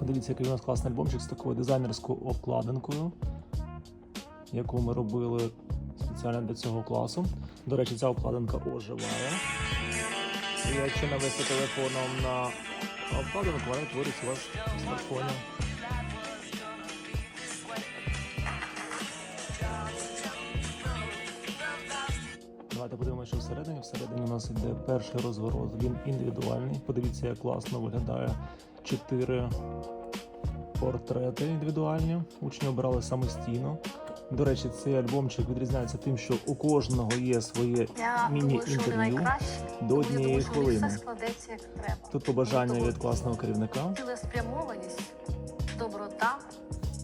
Подивіться, який у нас класний альбомчик з такою дизайнерською обкладинкою, яку ми робили спеціально для цього класу. До речі, ця обкладинка оживає. І якщо навести телефоном на обкладинку, вона творить у вас в смартфоні. Давайте подивимося, що всередині. Всередині у нас йде перший розворот. Він індивідуальний. Подивіться, як класно виглядає чотири портрети індивідуальні. Учні обирали самостійно. До речі, цей альбомчик відрізняється тим, що у кожного є своє міні-інтерв'ю до однієї хвилини. все складеться як треба. Тут побажання від класного керівника. Цілеспрямованість, доброта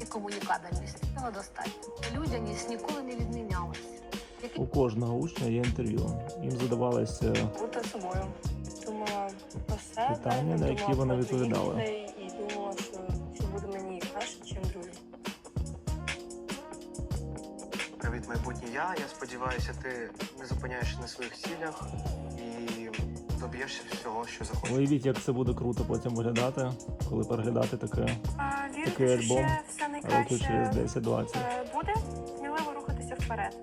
і комунікабельність. Цього достатньо. Людяність ніколи не відмінялась. У кожного учня є інтерв'ю. Їм задавалися бути собою. Думала про себе, Питання, на які вони відповідали. І думала, що, що буде мені краще, ніж другі. Привіт, майбутнє я. Я сподіваюся, ти не зупиняєшся на своїх цілях і доб'єшся всього, що захочеш. Уявіть, як це буде круто потім виглядати, коли переглядати таке А, Вірити, Такий що альбом, ще все років через найкраще 10-20. е, буде, сміливо рухатися вперед.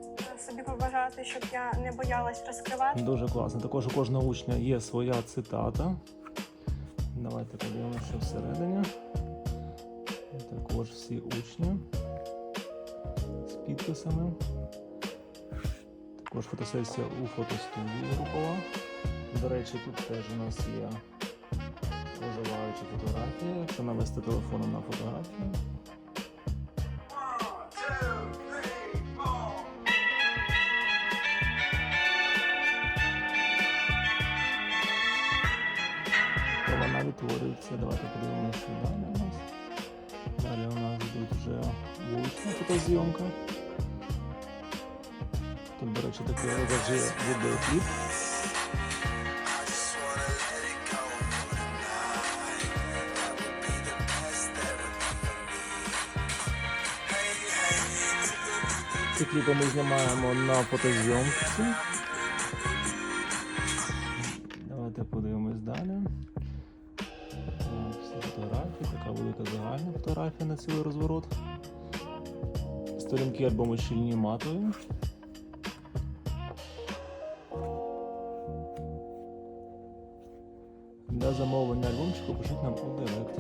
Собі побажати, щоб я не боялась розкривати. Дуже класно. Також у кожного учня є своя цитата. Давайте подивимося, всередині. Також всі учні з підписами. Також фотосесія у фотостудії групова. До речі, тут теж у нас є оживаючі фотографії. Якщо навести телефоном на фотографію. Вона відтворюється. Давайте подивимося, далі у нас. Далі у нас йдуть вже вулична фотозйомка. Тут, до речі, такий вже відеокліп. Ці кліпи ми знімаємо на фотозйомці. Давайте подивимось далі фотографії, така велика загальна фотографія на цілий розворот. Сторінки альбому щільні матові. Для замовлення альбомчику пишіть нам у директ.